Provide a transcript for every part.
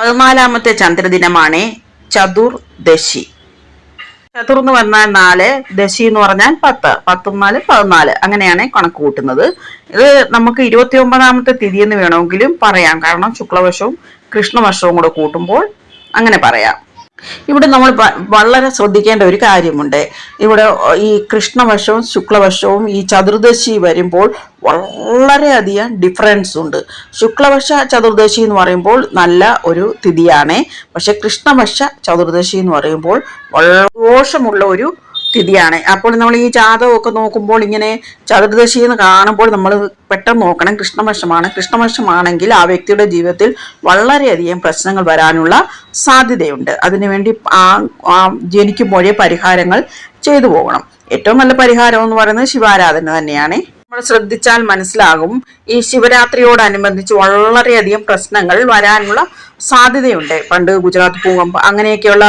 പതിനാലാമത്തെ ചന്ദ്രദിനമാണ് ചതുർദശി ചതുർ എന്ന് പറഞ്ഞാൽ നാല് ദശി എന്ന് പറഞ്ഞാൽ പത്ത്. പത്തും നാല് പതിനാല്. അങ്ങനെയാണ് കണക്ക് കൂട്ടുന്നത്. ഇത് നമുക്ക് ഇരുപത്തി ഒമ്പതാമത്തെ തിഥി എന്ന് വേണമെങ്കിലും പറയാം. കാരണം ശുക്ലവർഷവും കൃഷ്ണവർഷവും കൂടെ കൂട്ടുമ്പോൾ അങ്ങനെ പറയാം. ഇവിടെ നമ്മൾ വളരെ ശ്രദ്ധിക്കേണ്ട ഒരു കാര്യമുണ്ട്. ഇവിടെ ഈ കൃഷ്ണവശവും ശുക്ലവശവും ഈ ചതുർദശി വരുമ്പോൾ വളരെയധികം ഡിഫറൻസ് ഉണ്ട്. ശുക്ലവശ ചതുർദശി എന്ന് പറയുമ്പോൾ നല്ല ഒരു തിഥിയാണ്. പക്ഷെ കൃഷ്ണവശ ചതുർദശി എന്ന് പറയുമ്പോൾ വളരെ ദോഷമുള്ള ഒരു തിഥിയാണ് അപ്പോൾ നമ്മൾ ഈ ജാതകമൊക്കെ നോക്കുമ്പോൾ ഇങ്ങനെ ചതുർദശി എന്ന് കാണുമ്പോൾ നമ്മൾ പെട്ടെന്ന് നോക്കണം. കൃഷ്ണവശമാണ്. കൃഷ്ണവശമാണെങ്കിൽ ആ വ്യക്തിയുടെ ജീവിതത്തിൽ വളരെയധികം പ്രശ്നങ്ങൾ വരാനുള്ള സാധ്യതയുണ്ട്. അതിനുവേണ്ടി ആ ജനിക്കുമ്പോഴേ പരിഹാരങ്ങൾ ചെയ്തു പോകണം. ഏറ്റവും നല്ല പരിഹാരം എന്ന് പറയുന്നത് ശിവാരാധന തന്നെയാണ്. നമ്മൾ ശ്രദ്ധിച്ചാൽ മനസ്സിലാകും. ഈ ശിവരാത്രിയോടനുബന്ധിച്ച് വളരെയധികം പ്രശ്നങ്ങൾ വരാനുള്ള സാധ്യതയുണ്ട്. പണ്ട് ഗുജറാത്ത് ഭൂകമ്പം അങ്ങനെയൊക്കെയുള്ള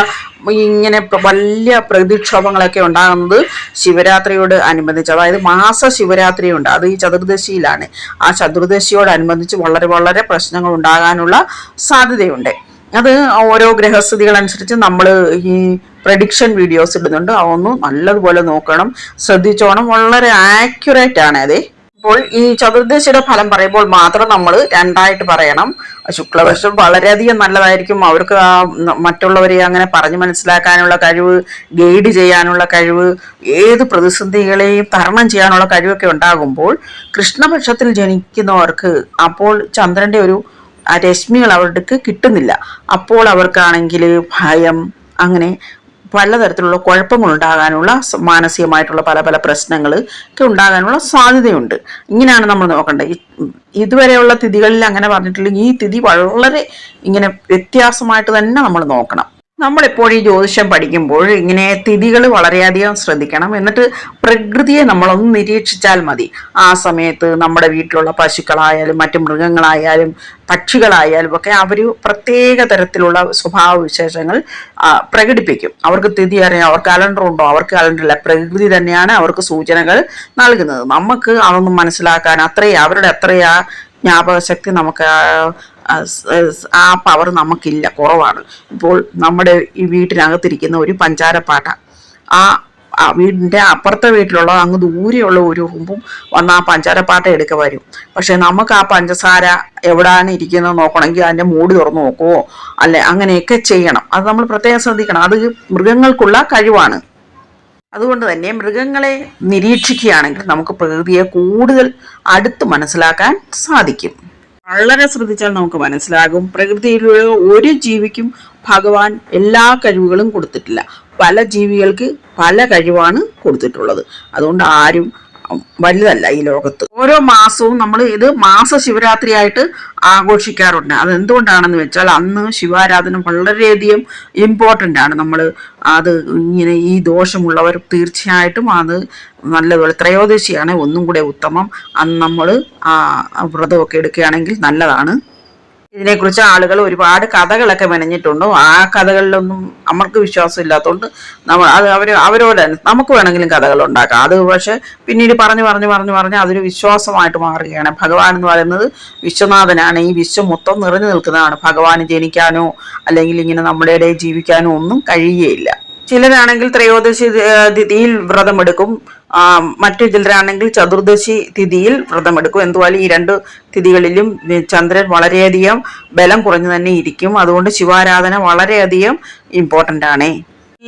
ഇങ്ങനെ വലിയ പ്രകൃതിക്ഷോഭങ്ങളൊക്കെ ഉണ്ടാകുന്നത് ശിവരാത്രിയോട് അനുബന്ധിച്ച്. അതായത് മാസ ശിവരാത്രിയുണ്ട് അത് ഈ ചതുർദശിയിലാണ്. ആ ചതുർദശിയോടനുബന്ധിച്ച് വളരെ വളരെ പ്രശ്നങ്ങൾ ഉണ്ടാകാനുള്ള സാധ്യതയുണ്ട്. അത് ഓരോ ഗ്രഹസ്ഥിതികൾ അനുസരിച്ച് നമ്മൾ ഈ പ്രഡിക്ഷൻ വീഡിയോസ് ഇടുന്നുണ്ട്. അതൊന്ന് നല്ലതുപോലെ നോക്കണം. ശ്രദ്ധിച്ചോണം. വളരെ ആക്യുറേറ്റ് ആണ് അതെ. അപ്പോൾ ഈ ചതുർദശിയുടെ ഫലം പറയുമ്പോൾ മാത്രം നമ്മൾ രണ്ടായിട്ട് പറയണം. ശുക്ലപക്ഷം വളരെയധികം നല്ലതായിരിക്കും. അവർക്ക് മറ്റുള്ളവരെ അങ്ങനെ പറഞ്ഞു മനസ്സിലാക്കാനുള്ള കഴിവ് ഗൈഡ് ചെയ്യാനുള്ള കഴിവ് ഏത് പ്രതിസന്ധികളെയും തരണം ചെയ്യാനുള്ള കഴിവൊക്കെ ഉണ്ടാകുമ്പോൾ കൃഷ്ണപക്ഷത്തിൽ ജനിക്കുന്നവർക്ക് അപ്പോൾ ചന്ദ്രന്റെ ഒരു രശ്മികൾ അവർക്ക് കിട്ടുന്നില്ല. അപ്പോൾ അവർക്കാണെങ്കിൽ ഭയം അങ്ങനെ പലതരത്തിലുള്ള സ- മാനസികമായിട്ടുള്ള പല പല പ്രശ്നങ്ങൾ ഒക്കെ ഉണ്ടാകാനുള്ള സാധ്യതയുണ്ട്. ഇങ്ങനെയാണ് നമ്മൾ നോക്കേണ്ടത് ഇതുവരെയുള്ള തിഥികളിൽ അങ്ങനെ പറഞ്ഞിട്ടില്ലെങ്കിൽ ഈ തിഥി വളരെ ഇങ്ങനെ വ്യത്യാസമായിട്ട് തന്നെ നമ്മൾ നോക്കണം. നമ്മളെപ്പോഴും ഈ ജ്യോതിഷം പഠിക്കുമ്പോൾ ഇങ്ങനെ തിഥികൾ വളരെയധികം ശ്രദ്ധിക്കണം. എന്നിട്ട് പ്രകൃതിയെ നമ്മളൊന്ന് നിരീക്ഷിച്ചാൽ മതി. ആ സമയത്ത് നമ്മുടെ വീട്ടിലുള്ള പശുക്കളായാലും മറ്റ് മൃഗങ്ങളായാലും പക്ഷികളായാലും ഒക്കെ അവർ പ്രത്യേക തരത്തിലുള്ള സ്വഭാവ വിശേഷങ്ങൾ പ്രകടിപ്പിക്കും. അവർക്ക് തിഥി അറിയാം. അവർക്ക് കലണ്ടർ ഉണ്ടോ? അവർക്ക് കലണ്ടറില്ല പ്രകൃതി തന്നെയാണ് അവർക്ക് സൂചനകൾ നൽകുന്നത്. നമുക്ക് അതൊന്നും മനസ്സിലാക്കാൻ അത്രയും അവരുടെ അത്രയാ ജ്ഞാപകശക്തി നമുക്ക് ആ, പവർ നമുക്കില്ല കുറവാണ്. ഇപ്പോൾ നമ്മുടെ ഈ വീട്ടിനകത്തിരിക്കുന്ന ഒരു പഞ്ചാരപ്പാട്ട ആ വീടിന്റെ അപ്പുറത്തെ വീട്ടിലുള്ള അങ്ങ് ദൂരെയുള്ള ഒരു റൂമും വന്ന് ആ പഞ്ചാരപ്പാട്ട എടുക്ക വരും. പക്ഷെ നമുക്ക് ആ പഞ്ചസാര എവിടെയാണ് ഇരിക്കുന്നത് നോക്കണമെങ്കിൽ അതിന്റെ മൂടി തുറന്ന് നോക്കുമോ അല്ലെ അങ്ങനെയൊക്കെ ചെയ്യണം. അത് നമ്മൾ പ്രത്യേകം ശ്രദ്ധിക്കണം. അത് മൃഗങ്ങൾക്കുള്ള കഴിവാണ്. അതുകൊണ്ട് തന്നെ മൃഗങ്ങളെ നിരീക്ഷിക്കുകയാണെങ്കിൽ നമുക്ക് പ്രകൃതിയെ കൂടുതൽ അടുത്ത് മനസ്സിലാക്കാൻ സാധിക്കും. വളരെ ശ്രദ്ധിച്ചാൽ നമുക്ക് മനസ്സിലാകും. പ്രകൃതിയിലുള്ള ഒരു ജീവിക്കും ഭഗവാൻ എല്ലാ കഴിവുകളും കൊടുത്തിട്ടില്ല. പല ജീവികൾക്ക് പല കഴിവാണ് കൊടുത്തിട്ടുള്ളത്. അതുകൊണ്ട് ആരും വലുതല്ല ഈ ലോകത്ത്. ഓരോ മാസവും നമ്മൾ ഇത് മാസ ശിവരാത്രിയായിട്ട് ആഘോഷിക്കാറുണ്ട്. അത് എന്തുകൊണ്ടാണെന്ന് വെച്ചാൽ അന്ന് ശിവാരാധന വളരെയധികം ഇമ്പോർട്ടന്റ് ആണ്. നമ്മൾ അത് ഇങ്ങനെ ഈ ദോഷമുള്ളവർ തീർച്ചയായിട്ടും അത് നല്ലതുപോലെ ത്രയോദശിയാണ് ഒന്നും കൂടെ ഉത്തമം. അന്ന് നമ്മൾ വ്രതമൊക്കെ എടുക്കുകയാണെങ്കിൽ നല്ലതാണ്. ഇതിനെക്കുറിച്ച് ആളുകൾ ഒരുപാട് കഥകളൊക്കെ മെനഞ്ഞിട്ടുണ്ട്. ആ കഥകളിലൊന്നും നമ്മൾക്ക് വിശ്വാസം ഇല്ലാത്തതുകൊണ്ട് നമ്മൾ അത് അവർ അവരോട് നമുക്ക് വേണമെങ്കിലും കഥകൾ ഉണ്ടാക്കാം. അത് പക്ഷെ പിന്നീട് പറഞ്ഞു പറഞ്ഞു പറഞ്ഞു പറഞ്ഞ് അതൊരു വിശ്വാസമായിട്ട് മാറുകയാണ്. ഭഗവാൻ എന്ന് പറയുന്നത് വിശ്വനാഥനാണ്. ഈ വിശ്വം മൊത്തം നിറഞ്ഞു നിൽക്കുന്നതാണ്. ഭഗവാന് ജനിക്കാനോ അല്ലെങ്കിൽ ഇങ്ങനെ നമ്മുടെ ഇടയിൽ ജീവിക്കാനോ ഒന്നും കഴിയുകയില്ല. ചിലരാണെങ്കിൽ ത്രയോദശി തിഥിയിൽ വ്രതമെടുക്കും. മറ്റു ചിലരാണെങ്കിൽ ചതുർദശി തിഥിയിൽ വ്രതമെടുക്കും. എന്തുവാലും ഈ രണ്ട് തിഥികളിലും ചന്ദ്രൻ വളരെയധികം ബലം കുറഞ്ഞു തന്നെ ഇരിക്കും. അതുകൊണ്ട് ശിവാരാധന വളരെയധികം ഇമ്പോർട്ടന്റ് ആണ്.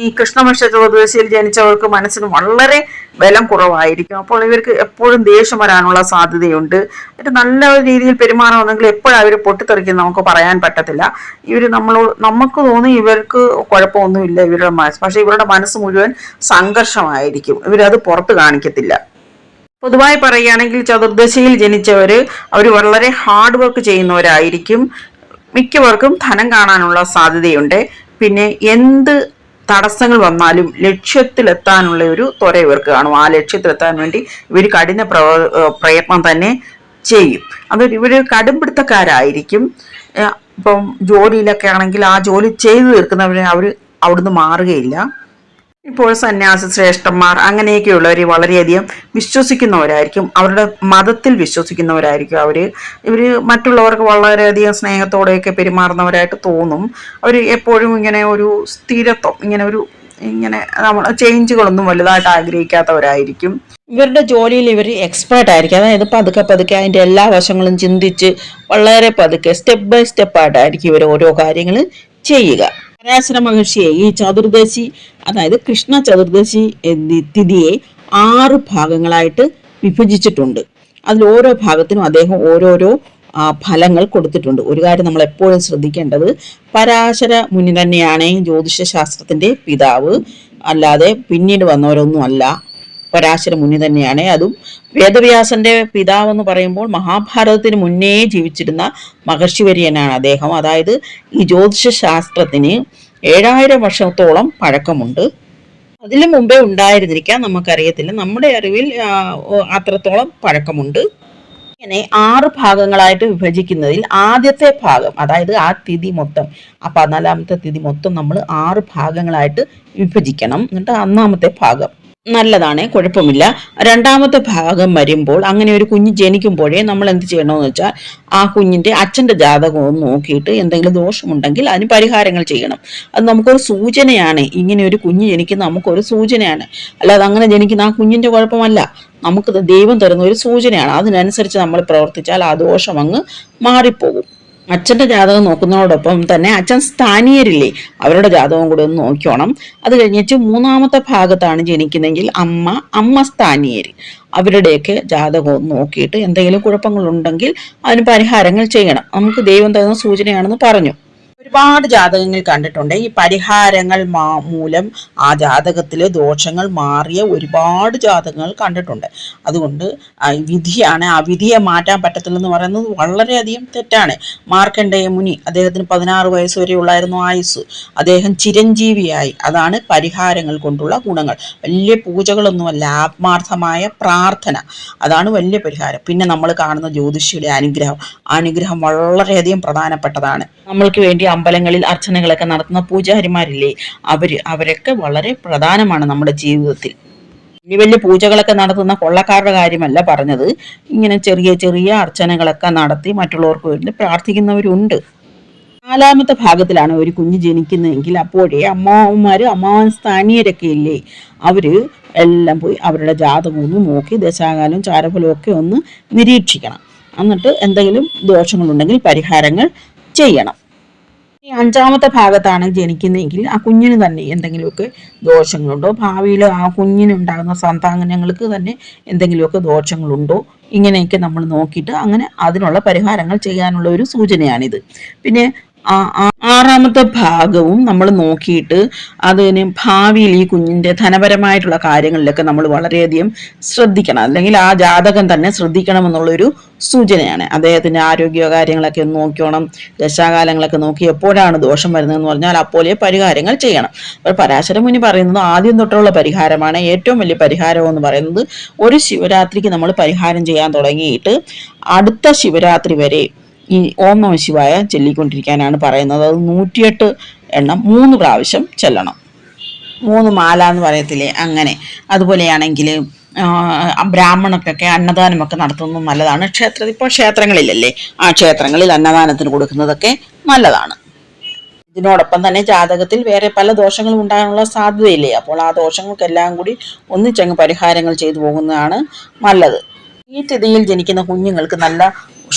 ഈ കൃഷ്ണപക്ഷ ചതുർദശിയിൽ ജനിച്ചവർക്ക് മനസ്സിന് വളരെ ബലം കുറവായിരിക്കും. അപ്പോൾ ഇവർക്ക് എപ്പോഴും ദേഷ്യം വരാനുള്ള സാധ്യതയുണ്ട്. ഒരു നല്ല രീതിയിൽ പെരുമാറണമെങ്കിൽ എപ്പോഴും അവർ പൊട്ടിത്തെറിക്കും നമുക്ക് പറയാൻ പറ്റത്തില്ല. ഇവർ നമ്മൾ നമുക്ക് തോന്നി ഇവർക്ക് കുഴപ്പമൊന്നുമില്ല ഇവരുടെ മനസ്സ്. പക്ഷേ ഇവരുടെ മനസ്സ് മുഴുവൻ സംഘർഷമായിരിക്കും. ഇവരത് പുറത്ത് കാണിക്കത്തില്ല. പൊതുവായി പറയുകയാണെങ്കിൽ ചതുർദശയിൽ ജനിച്ചവർ അവർ വളരെ ഹാർഡ് വർക്ക് ചെയ്യുന്നവരായിരിക്കും. മിക്കവർക്കും ധനം കാണാനുള്ള സാധ്യതയുണ്ട്. പിന്നെ എന്ത് തടസ്സങ്ങൾ വന്നാലും ലക്ഷ്യത്തിലെത്താനുള്ള ഒരു ത്വര ഇവർക്ക് കാണും. ആ ലക്ഷ്യത്തിലെത്താൻ വേണ്ടി ഇവർ കഠിന പ്രയത്നം തന്നെ ചെയ്യും. അത് ഇവർ കടുംപിടുത്തക്കാരായിരിക്കും. ഇപ്പം ജോലിയിലൊക്കെ ആണെങ്കിൽ ആ ജോലി ചെയ്തു തീർക്കുന്നവരെ അവർ അവിടുന്ന് മാറുകയില്ല. ഇപ്പോൾ സന്യാസ ശ്രേഷ്ഠന്മാർ അങ്ങനെയൊക്കെയുള്ളവർ വളരെയധികം വിശ്വസിക്കുന്നവരായിരിക്കും. അവരുടെ മതത്തിൽ വിശ്വസിക്കുന്നവരായിരിക്കും അവർ ഇവർ മറ്റുള്ളവർക്ക് വളരെയധികം സ്നേഹത്തോടെയൊക്കെ പെരുമാറുന്നവരായിട്ട് തോന്നും. അവർ എപ്പോഴും ഇങ്ങനെ ഒരു സ്ഥിരത്വം ഇങ്ങനെ ഒരു ഇങ്ങനെ നമ്മൾ ചേഞ്ചുകളൊന്നും വലുതായിട്ട് ആഗ്രഹിക്കാത്തവരായിരിക്കും. ഇവരുടെ ജോലിയിൽ ഇവർ എക്സ്പേർട്ട് ആയിരിക്കും. അതായത് പതുക്കെ പതുക്കെ അതിന്റെ എല്ലാ വശങ്ങളും ചിന്തിച്ച് വളരെ പതുക്കെ സ്റ്റെപ്പ് ബൈ സ്റ്റെപ്പായിട്ടായിരിക്കും ഇവർ ഓരോ കാര്യങ്ങൾ ചെയ്യുക. പരാശര മഹർഷിയെ ഈ ചതുർദശി അതായത് കൃഷ്ണ ചതുർദശി തിഥിയെ ആറ് ഭാഗങ്ങളായിട്ട് വിഭജിച്ചിട്ടുണ്ട്. അതിൽ ഓരോ ഭാഗത്തിനും അദ്ദേഹം ഓരോരോ ഫലങ്ങൾ കൊടുത്തിട്ടുണ്ട്. ഒരു കാര്യം നമ്മൾ എപ്പോഴും ശ്രദ്ധിക്കേണ്ടത് പരാശര മുനി തന്നെയാണ് ജ്യോതിഷ ശാസ്ത്രത്തിന്റെ പിതാവ്. അല്ലാതെ പിന്നീട് വന്നവരൊന്നും അല്ല. പരാശര മുനി തന്നെയാണ്. അതും വേദവ്യാസന്റെ പിതാവ് എന്ന് പറയുമ്പോൾ മഹാഭാരതത്തിന് മുന്നേ ജീവിച്ചിരുന്ന മഹർഷിവര്യനാണ് അദ്ദേഹം. അതായത് ഈ ജ്യോതിഷ ശാസ്ത്രത്തിന് ഏഴായിരം വർഷത്തോളം പഴക്കമുണ്ട്. അതിനു മുമ്പേ ഉണ്ടായിരുന്നിരിക്കാം നമുക്കറിയത്തില്ല. നമ്മുടെ അറിവിൽ അത്രത്തോളം പഴക്കമുണ്ട്. ഇങ്ങനെ ആറ് ഭാഗങ്ങളായിട്ട് വിഭജിക്കുന്നതിൽ ആദ്യത്തെ ഭാഗം അതായത് ആ തിഥി മൊത്തം ആ പതിനാലാമത്തെ തിഥി മൊത്തം നമ്മൾ ആറ് ഭാഗങ്ങളായിട്ട് വിഭജിക്കണം. എന്നിട്ട് ഒന്നാമത്തെ ഭാഗം. നല്ലതാണ് കുഴപ്പമില്ല. രണ്ടാമത്തെ ഭാഗം വരുമ്പോൾ അങ്ങനെ ഒരു കുഞ്ഞ് ജനിക്കുമ്പോഴേ നമ്മൾ എന്ത് ചെയ്യണമെന്ന് വെച്ചാൽ ആ കുഞ്ഞിന്റെ അച്ഛന്റെ ജാതകം ഒന്ന് നോക്കിയിട്ട് എന്തെങ്കിലും ദോഷമുണ്ടെങ്കിൽ അതിന് പരിഹാരങ്ങൾ ചെയ്യണം. അത് നമുക്കൊരു സൂചനയാണ്. ഇങ്ങനെ ഒരു കുഞ്ഞ് ജനിക്കുന്ന നമുക്കൊരു സൂചനയാണ്. അല്ലാതെ അങ്ങനെ ജനിക്കുന്ന ആ കുഞ്ഞിന്റെ കുഴപ്പമല്ല. നമുക്ക് ദൈവം തരുന്ന ഒരു സൂചനയാണ്. അതിനനുസരിച്ച് നമ്മൾ പ്രവർത്തിച്ചാൽ ആ ദോഷം അങ്ങ് മാറിപ്പോകും. അച്ഛന്റെ ജാതകം നോക്കുന്നതോടൊപ്പം തന്നെ അച്ഛൻ സ്ഥാനീയരില്ലേ അവരുടെ ജാതകം കൂടെ ഒന്ന് നോക്കിയോണം അത് കഴിഞ്ഞിട്ട് മൂന്നാമത്തെ ഭാഗത്താണ് ജനിക്കുന്നതെങ്കിൽ അമ്മ അമ്മ സ്ഥാനീയർ അവരുടെയൊക്കെ ജാതകം നോക്കിയിട്ട് എന്തെങ്കിലും കുഴപ്പങ്ങളുണ്ടെങ്കിൽ അതിന് പരിഹാരങ്ങൾ ചെയ്യണം. നമുക്ക് ദൈവം തരുന്ന സൂചനയാണെന്ന് പറഞ്ഞു. ഒരുപാട് ജാതകങ്ങൾ കണ്ടിട്ടുണ്ട്. ഈ പരിഹാരങ്ങൾ മൂലം ആ ജാതകത്തിലെ ദോഷങ്ങൾ മാറിയ ഒരുപാട് ജാതകങ്ങൾ കണ്ടിട്ടുണ്ട്. അതുകൊണ്ട് വിധിയാണ് ആ വിധിയെ മാറ്റാൻ പറ്റത്തില്ലെന്ന് പറയുന്നത് വളരെയധികം തെറ്റാണ്. മാർക്കണ്ഡേയ മുനി അദ്ദേഹത്തിന് പതിനാറ് വയസ്സ് വരെ ഉള്ളായിരുന്നു ആയുസ് അദ്ദേഹം ചിരഞ്ജീവിയായി. അതാണ് പരിഹാരങ്ങൾ കൊണ്ടുള്ള ഗുണങ്ങൾ. വലിയ പൂജകളൊന്നുമല്ല ആത്മാർത്ഥമായ പ്രാർത്ഥന. അതാണ് വലിയ പരിഹാരം. പിന്നെ നമ്മൾ കാണുന്ന ജ്യോതിഷിയുടെ അനുഗ്രഹം. അനുഗ്രഹം വളരെയധികം പ്രധാനപ്പെട്ടതാണ്. നമ്മൾക്ക് വേണ്ടി അമ്പലങ്ങളിൽ അർച്ചനകളൊക്കെ നടത്തുന്ന പൂജാരിമാരില്ലേ? അവർ അവരൊക്കെ വളരെ പ്രധാനമാണ് നമ്മുടെ ജീവിതത്തിൽ. വലിയ വലിയ പൂജകളൊക്കെ നടത്തുന്ന കൊള്ളക്കാരുടെ കാര്യമല്ല പറഞ്ഞത്. ഇങ്ങനെ ചെറിയ ചെറിയ അർച്ചനകളൊക്കെ നടത്തി മറ്റുള്ളവർക്ക് വേണ്ടി പ്രാർത്ഥിക്കുന്നവരുണ്ട്. നാലാമത്തെ ഭാഗത്തിലാണ് ഒരു കുഞ്ഞ് ജനിക്കുന്നതെങ്കിൽ അപ്പോഴേ അമ്മാവന്മാർ അമ്മാവൻ സ്ഥാനീയരൊക്കെ ഇല്ലേ? അവർ എല്ലാം പോയി അവരുടെ ജാതകം ഒന്ന് നോക്കി ദശാകാലം ചാരഫലവും ഒക്കെ ഒന്ന് നിരീക്ഷിക്കണം. എന്നിട്ട് എന്തെങ്കിലും ദോഷങ്ങളുണ്ടെങ്കിൽ പരിഹാരങ്ങൾ ചെയ്യണം. ഈ അഞ്ചാമത്തെ ഭാഗത്താണ് ജനിക്കുന്നതെങ്കിൽ ആ കുഞ്ഞിന് തന്നെ എന്തെങ്കിലുമൊക്കെ ദോഷങ്ങളുണ്ടോ? ഭാവിയിൽ ആ കുഞ്ഞിനുണ്ടാകുന്ന സന്താനങ്ങൾക്ക് തന്നെ എന്തെങ്കിലുമൊക്കെ ദോഷങ്ങളുണ്ടോ? ഇങ്ങനെയൊക്കെ നമ്മൾ നോക്കിയിട്ട് അങ്ങനെ അതിനുള്ള പരിഹാരങ്ങൾ ചെയ്യാനുള്ള ഒരു സൂചനയാണിത്. പിന്നെ ആറാമത്തെ ഭാഗവും നമ്മൾ നോക്കിയിട്ട് അതിന് ഭാവിയിൽ ഈ കുഞ്ഞിന്റെ ധനപരമായിട്ടുള്ള കാര്യങ്ങളിലൊക്കെ നമ്മൾ വളരെയധികം ശ്രദ്ധിക്കണം. അല്ലെങ്കിൽ ആ ജാതകം തന്നെ ശ്രദ്ധിക്കണം എന്നുള്ളൊരു സൂചനയാണ്. അദ്ദേഹത്തിന്റെ ആരോഗ്യ കാര്യങ്ങളൊക്കെ ഒന്ന് നോക്കിയോണം. ദശാകാലങ്ങളൊക്കെ നോക്കി എപ്പോഴാണ് ദോഷം വരുന്നത് എന്ന് പറഞ്ഞാൽ അപ്പോലെ പരിഹാരങ്ങൾ ചെയ്യണം. അപ്പോൾ പരാശര മുനി പറയുന്നത് ആദ്യം തൊട്ടുള്ള പരിഹാരമാണ്. ഏറ്റവും വലിയ പരിഹാരം എന്ന് പറയുന്നത് ഒരു ശിവരാത്രിക്ക് നമ്മൾ പരിഹാരം ചെയ്യാൻ തുടങ്ങിയിട്ട് അടുത്ത ശിവരാത്രി വരെ ഈ ഓം നമ ശിവായ ചൊല്ലിക്കൊണ്ടിരിക്കാനാണ് പറയുന്നത്. അത് നൂറ്റിയെട്ട് എണ്ണം മൂന്ന് പ്രാവശ്യം ചെല്ലണം. മൂന്ന് മാല എന്ന് പറയത്തില്ലേ? അങ്ങനെ. അതുപോലെയാണെങ്കിൽ ബ്രാഹ്മണർക്കൊക്കെ അന്നദാനമൊക്കെ നടത്തുന്നത് നല്ലതാണ്. ക്ഷേത്രത്തിൽ ഇപ്പോൾ ക്ഷേത്രങ്ങളിലല്ലേ? ആ ക്ഷേത്രങ്ങളിൽ അന്നദാനത്തിന് കൊടുക്കുന്നതൊക്കെ നല്ലതാണ്. ഇതിനോടൊപ്പം തന്നെ ജാതകത്തിൽ വേറെ പല ദോഷങ്ങളും ഉണ്ടാകാനുള്ള സാധ്യതയില്ലേ? അപ്പോൾ ആ ദോഷങ്ങൾക്കെല്ലാം കൂടി ഒന്നിച്ചങ്ങ് പരിഹാരങ്ങൾ ചെയ്തു പോകുന്നതാണ് നല്ലത്. ഈ തിഥിയിൽ ജനിക്കുന്ന കുഞ്ഞുങ്ങൾക്ക് നല്ല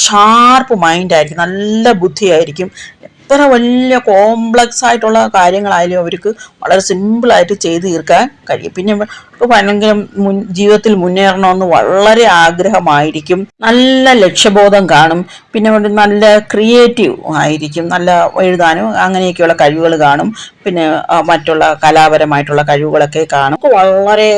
ഷാർപ്പ് മൈൻഡായിരിക്കും നല്ല ബുദ്ധിയായിരിക്കും. എത്ര വലിയ കോംപ്ലക്സ് ആയിട്ടുള്ള കാര്യങ്ങളായാലും അവർക്ക് വളരെ സിമ്പിളായിട്ട് ചെയ്ത് തീർക്കാൻ കഴിയും. പിന്നെ ഭയങ്കര മുൻ ജീവിതത്തിൽ മുന്നേറണമെന്ന് വളരെ ആഗ്രഹമായിരിക്കും. നല്ല ലക്ഷ്യബോധം കാണും. പിന്നെ നല്ല ക്രിയേറ്റീവ് ആയിരിക്കും. നല്ല എഴുതാനും അങ്ങനെയൊക്കെയുള്ള കഴിവുകൾ കാണും. പിന്നെ മറ്റുള്ള കലാപരമായിട്ടുള്ള കഴിവുകളൊക്കെ കാണും. വളരെ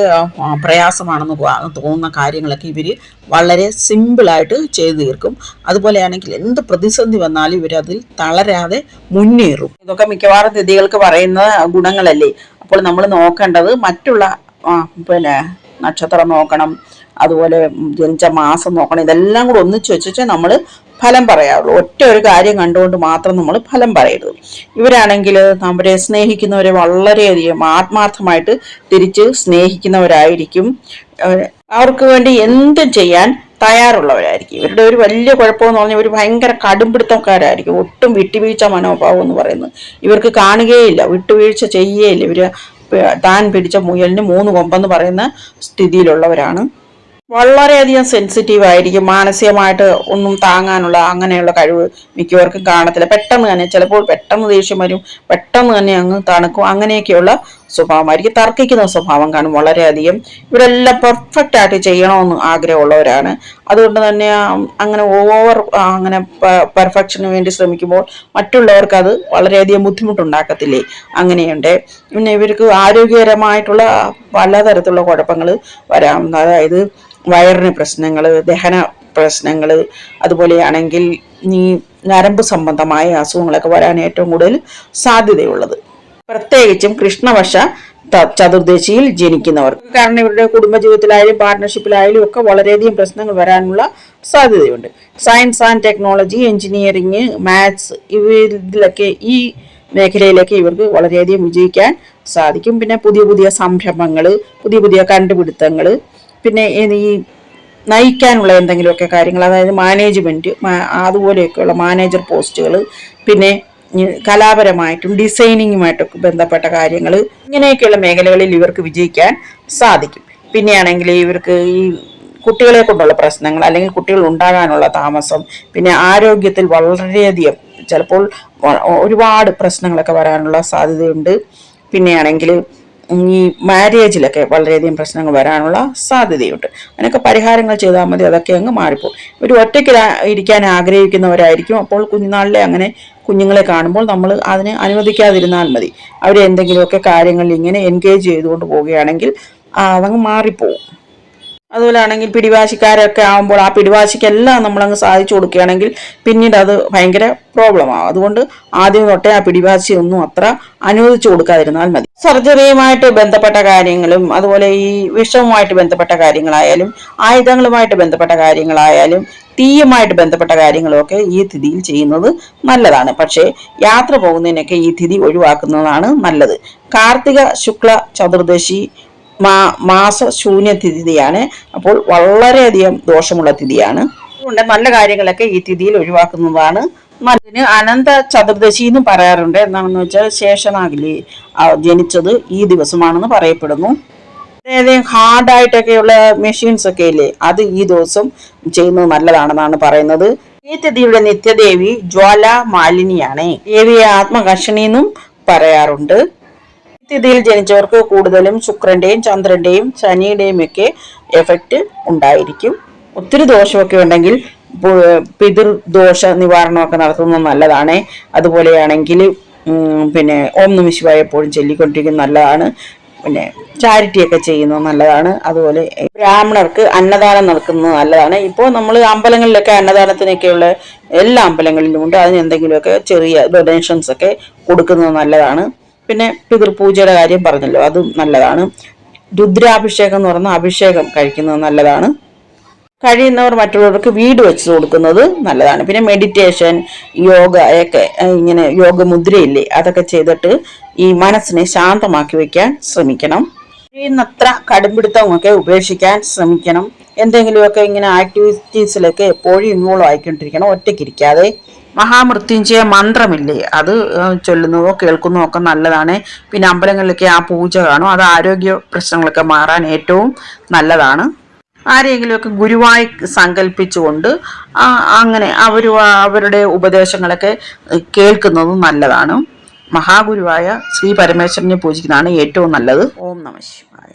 പ്രയാസമാണെന്ന് തോന്നുന്ന കാര്യങ്ങളൊക്കെ ഇവർ വളരെ സിമ്പിളായിട്ട് ചെയ്തു തീർക്കും. അതുപോലെയാണെങ്കിൽ എന്ത് പ്രതിസന്ധി വന്നാലും ഇവരതിൽ തളരാതെ മുന്നേറും. ഇതൊക്കെ മിക്കവാറും തിഥികൾക്ക് പറയുന്ന ഗുണങ്ങളല്ലേ? അപ്പോൾ നമ്മൾ നോക്കേണ്ടത് മറ്റുള്ള പിന്നെ നക്ഷത്രം നോക്കണം അതുപോലെ ജനിച്ച മാസം നോക്കണം ഇതെല്ലാം കൂടെ ഒന്നിച്ച് വെച്ചിട്ട് നമ്മൾ ഫലം പറയാറുള്ളൂ. ഒറ്റ ഒരു കാര്യം കണ്ടുകൊണ്ട് മാത്രം നമ്മൾ ഫലം പറയരുത്. ഇവരാണെങ്കിൽ നമ്മളെ സ്നേഹിക്കുന്നവരെ വളരെയധികം ആത്മാർത്ഥമായിട്ട് തിരിച്ച് സ്നേഹിക്കുന്നവരായിരിക്കും. അവര്- അവർക്ക് വേണ്ടി എന്തും ചെയ്യാൻ തയ്യാറുള്ളവരായിരിക്കും. ഇവരുടെ ഒരു വലിയ കുഴപ്പമെന്ന് പറഞ്ഞാൽ ഒരു ഭയങ്കര കടുംപിടുത്തക്കാരായിരിക്കും. ഒട്ടും വിട്ടുവീഴ്ച മനോഭാവം എന്ന് പറയുന്നത് ഇവർക്ക് കാണുകയില്ല വിട്ടുവീഴ്ച ചെയ്യുകയില്ല ഇവർ താൻ പിടിച്ച മുയലിന് മൂന്ന് കൊമ്പെന്ന് പറയുന്ന സ്ഥിതിയിലുള്ളവരാണ്. വളരെയധികം സെൻസിറ്റീവ് ആയിരിക്കും. മാനസികമായിട്ട് ഒന്നും താങ്ങാനുള്ള അങ്ങനെയുള്ള കഴിവ് മിക്കവർക്കും കാണത്തില്ല. പെട്ടെന്ന് തന്നെ ചിലപ്പോൾ പെട്ടെന്ന് ദേഷ്യം വരും പെട്ടെന്ന് തന്നെ അങ്ങ് തണുക്കും. അങ്ങനെയൊക്കെയുള്ള സ്വഭാവമായിരിക്കും. തർക്കിക്കുന്ന സ്വഭാവം കാണും വളരെയധികം. ഇവരെല്ലാം പെർഫെക്റ്റ് ആയിട്ട് ചെയ്യണമെന്ന് ആഗ്രഹമുള്ളവരാണ്. അതുകൊണ്ട് തന്നെ അങ്ങനെ ഓവർ അങ്ങനെ പെർഫെക്ഷന് വേണ്ടി ശ്രമിക്കുമ്പോൾ മറ്റുള്ളവർക്ക് അത് വളരെയധികം ബുദ്ധിമുട്ടുണ്ടാക്കത്തില്ലേ? അങ്ങനെയുണ്ട്. പിന്നെ ഇവർക്ക് ആരോഗ്യകരമായിട്ടുള്ള പലതരത്തിലുള്ള കുഴപ്പങ്ങൾ വരാം. അതായത് വയറിന് പ്രശ്നങ്ങൾ ദഹന പ്രശ്നങ്ങൾ അതുപോലെയാണെങ്കിൽ ഈ നരമ്പ് സംബന്ധമായ അസുഖങ്ങളൊക്കെ വരാൻ ഏറ്റവും കൂടുതൽ സാധ്യതയുള്ളത്. പ്രത്യേകിച്ചും കൃഷ്ണവശ ചതുർദശിയിൽ ജനിക്കുന്നവർക്ക് കാരണം ഇവരുടെ കുടുംബജീവിതത്തിലായാലും പാർട്ട്ണർഷിപ്പിലായാലും ഒക്കെ വളരെയധികം പ്രശ്നങ്ങൾ വരാനുള്ള സാധ്യതയുണ്ട്. Science and technology engineering maths ഇതിലൊക്കെ ഈ മേഖലയിലേക്ക് ഇവർക്ക് വളരെയധികം വിജയിക്കാൻ സാധിക്കും. പിന്നെ പുതിയ പുതിയ സംരംഭങ്ങൾ പുതിയ പുതിയ കണ്ടുപിടുത്തങ്ങൾ പിന്നെ ഈ നയിക്കാനുള്ള എന്തെങ്കിലുമൊക്കെ കാര്യങ്ങൾ അതായത് മാനേജ്മെന്റ് അതുപോലെയൊക്കെയുള്ള മാനേജർ പോസ്റ്റുകൾ പിന്നെ കലാപരമായിട്ടും ഡിസൈനിങ്ങുമായിട്ടൊക്കെ ബന്ധപ്പെട്ട കാര്യങ്ങൾ ഇങ്ങനെയൊക്കെയുള്ള മേഖലകളിൽ ഇവർക്ക് വിജയിക്കാൻ സാധിക്കും. പിന്നെയാണെങ്കിൽ ഇവർക്ക് ഈ കുട്ടികളെ കൊണ്ടുള്ള പ്രശ്നങ്ങൾ അല്ലെങ്കിൽ കുട്ടികൾ ഉണ്ടാകാനുള്ള താമസം പിന്നെ ആരോഗ്യത്തിൽ വളരെയധികം ചിലപ്പോൾ ഒരുപാട് പ്രശ്നങ്ങളൊക്കെ വരാനുള്ള സാധ്യതയുണ്ട്. പിന്നെയാണെങ്കിൽ ഈ മാരേജിലൊക്കെ വളരെയധികം പ്രശ്നങ്ങൾ വരാനുള്ള സാധ്യതയുണ്ട്. അതിനൊക്കെ പരിഹാരങ്ങൾ ചെയ്താൽ മതി അതൊക്കെ അങ്ങ് മാറിപ്പോകും. ഒരു ഒറ്റയ്ക്ക് ഇരിക്കാൻ ആഗ്രഹിക്കുന്നവരായിരിക്കും. അപ്പോൾ കുഞ്ഞുനാളിലെ അങ്ങനെ കുഞ്ഞുങ്ങളെ കാണുമ്പോൾ നമ്മൾ അതിനെ അനുവദിക്കാതിരുന്നാൽ മതി. അവരെ എന്തെങ്കിലുമൊക്കെ കാര്യങ്ങളിൽ ഇങ്ങനെ എൻഗേജ് ചെയ്തുകൊണ്ട് പോവുകയാണെങ്കിൽ അതങ്ങ് മാറിപ്പോവും. അതുപോലെ ആണെങ്കിൽ പിടിവാശിക്കാരൊക്കെ ആകുമ്പോൾ ആ പിടിവാശിക്കെല്ലാം നമ്മളങ്ങ് സാധിച്ചു കൊടുക്കുകയാണെങ്കിൽ പിന്നീട് അത് ഭയങ്കര പ്രോബ്ലം ആവും. അതുകൊണ്ട് ആദ്യം തൊട്ടേ ആ പിടിവാശി ഒന്നും അത്ര അനുവദിച്ചു കൊടുക്കാതിരുന്നാൽ മതി. സർജറിയുമായിട്ട് ബന്ധപ്പെട്ട കാര്യങ്ങളും അതുപോലെ ഈ വിഷവുമായിട്ട് ബന്ധപ്പെട്ട കാര്യങ്ങളായാലും ആയുധങ്ങളുമായിട്ട് ബന്ധപ്പെട്ട കാര്യങ്ങളായാലും തീയുമായിട്ട് ബന്ധപ്പെട്ട കാര്യങ്ങളൊക്കെ ഈ തിഥിയിൽ ചെയ്യുന്നത് നല്ലതാണ്. പക്ഷേ യാത്ര പോകുന്നതിനൊക്കെ ഈ തിഥി ഒഴിവാക്കുന്നതാണ് നല്ലത്. കാർത്തിക ശുക്ല ചതുർദശി മാ മാസ ശൂന്യ തിഥിയാണ്. അപ്പോൾ വളരെയധികം ദോഷമുള്ള തിഥിയാണ്. അതുകൊണ്ട് നല്ല കാര്യങ്ങളൊക്കെ ഈ തിഥിയിൽ ഒഴിവാക്കുന്നതാണ്. അതിന് അനന്ത ചതുർദശി എന്ന് പറയാറുണ്ട്. എന്താണെന്ന് വെച്ചാൽ ശേഷനാഗിലി ജനിച്ചത് ഈ ദിവസമാണെന്ന് പറയപ്പെടുന്നു. വളരെയധികം ഹാർഡായിട്ടൊക്കെയുള്ള മെഷീൻസ് ഒക്കെ ഇല്ലേ അത് ഈ ദിവസം ചെയ്യുന്നത് നല്ലതാണെന്നാണ് പറയുന്നത്. ഈ തിഥിയുടെ നിത്യദേവി ജ്വാല മാലിനിയാണ് ദേവിയെ ആത്മകർഷണി എന്നും പറയാറുണ്ട്. തിഥിയിൽ ജനിച്ചവർക്ക് കൂടുതലും ശുക്രന്റെയും ചന്ദ്രന്റെയും ശനിയുടെയും ഒക്കെ എഫക്റ്റ് ഉണ്ടായിരിക്കും. ഒത്തിരി ദോഷമൊക്കെ ഉണ്ടെങ്കിൽ പിതൃദോഷ നിവാരണമൊക്കെ നടത്തുന്നത് നല്ലതാണ്. അതുപോലെയാണെങ്കിൽ പിന്നെ ഓം നമ എപ്പോഴും ചൊല്ലിക്കൊണ്ടിരിക്കുന്നത് നല്ലതാണ്. പിന്നെ ചാരിറ്റിയൊക്കെ ചെയ്യുന്നത് നല്ലതാണ്. അതുപോലെ ബ്രാഹ്മണർക്ക് അന്നദാനം നടക്കുന്നത് നല്ലതാണ്. ഇപ്പോൾ നമ്മൾ അമ്പലങ്ങളിലൊക്കെ അന്നദാനത്തിനൊക്കെയുള്ള എല്ലാ അമ്പലങ്ങളിലും ഉണ്ട്. അതിന് എന്തെങ്കിലുമൊക്കെ ചെറിയ ഡൊണേഷൻസ് ഒക്കെ കൊടുക്കുന്നത് നല്ലതാണ്. പിന്നെ പിതൃപൂജയുടെ കാര്യം പറഞ്ഞല്ലോ അതും നല്ലതാണ്. രുദ്രാഭിഷേകം എന്ന് പറഞ്ഞ അഭിഷേകം കഴിക്കുന്നത് നല്ലതാണ്. കഴിയുന്നവർ മറ്റുള്ളവർക്ക് വീട് വെച്ച് കൊടുക്കുന്നത് നല്ലതാണ്. പിന്നെ മെഡിറ്റേഷൻ യോഗ ഒക്കെ ഇങ്ങനെ യോഗ മുദ്രയില്ലേ അതൊക്കെ ചെയ്തിട്ട് ഈ മനസ്സിനെ ശാന്തമാക്കി വയ്ക്കാൻ ശ്രമിക്കണം. കഴിയുന്നത്ര കടുംപിടുത്തമൊക്കെ ഉപേക്ഷിക്കാൻ ശ്രമിക്കണം. എന്തെങ്കിലുമൊക്കെ ഇങ്ങനെ ആക്ടിവിറ്റീസിലൊക്കെ എപ്പോഴും ഇൻവോൾവ് ആയിക്കൊണ്ടിരിക്കണം. ഒറ്റയ്ക്കിരിക്കാതെ മഹാമൃത്യുഞ്ജയ മന്ത്രമില്ലേ? അത് ചൊല്ലുന്നതോ കേൾക്കുന്നതോ ഒക്കെ നല്ലതാണ്. പിന്നെ അമ്പലങ്ങളിലൊക്കെ ആ പൂജ കാണും. അത് ആരോഗ്യ പ്രശ്നങ്ങളൊക്കെ മാറാൻ ഏറ്റവും നല്ലതാണ്. ആരെങ്കിലുമൊക്കെ ഗുരുവായി സങ്കല്പിച്ചുകൊണ്ട് അങ്ങനെ അവർ അവരുടെ ഉപദേശങ്ങളൊക്കെ കേൾക്കുന്നതും നല്ലതാണ്. മഹാഗുരുവായ ശ്രീ പരമേശ്വരനെ പൂജിക്കുന്നതാണ് ഏറ്റവും നല്ലത്. ഓം നമ ശിവായ.